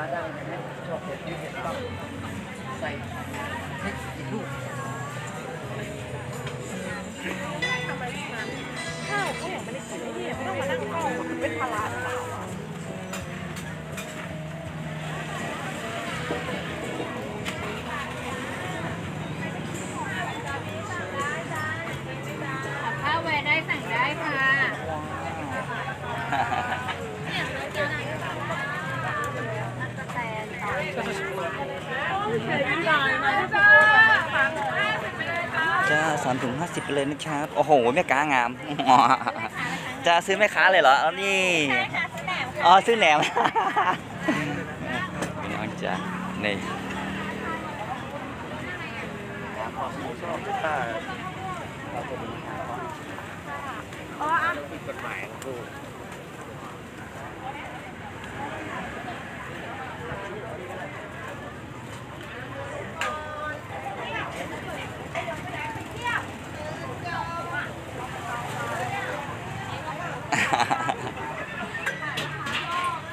าได้นะฮะชอบเผ็ดที่เผ็ดต้องใส่พริกอีกลูกข้าวเขายังไม่ได้กินไอ้เนี่ยไม่ต้องมานั่งเฝ้ามันเป็นภาระหรือเปล่า จ้าสามถุงห้าสิบไปเลยนะครับ โอ้โหแม่ค้างามจะซื้อแม่ค้าเลยเหรอเอานี่อ๋อซื้อแหนมพี่น้องจ้านี่ชอบถ้าเราจะ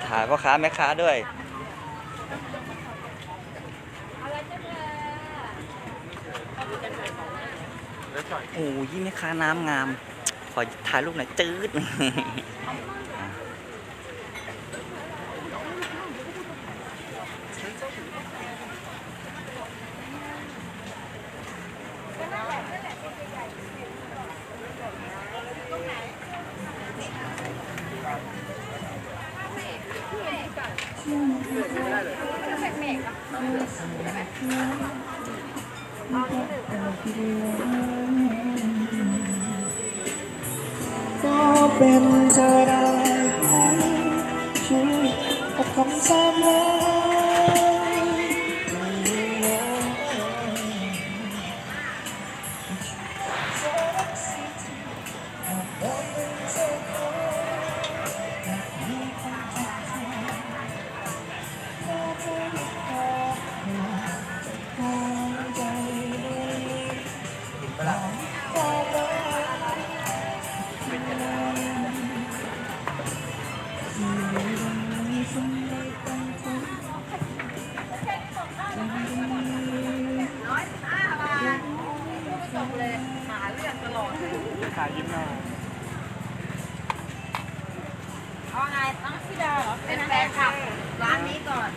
หายของกูถ่ายพ่อค้าแม่ค้าด้วย โอ้ยแม่ค้าน้ำงาม ขอถ่ายรูปหน่อยจืด ก็เป็นเธอได้ไหมช่วยกับคำสาม ตลอดขายยิ้มเราเอาไงต้องพี่ดาวเป็นแฟนคลับร้านนี้ก่อน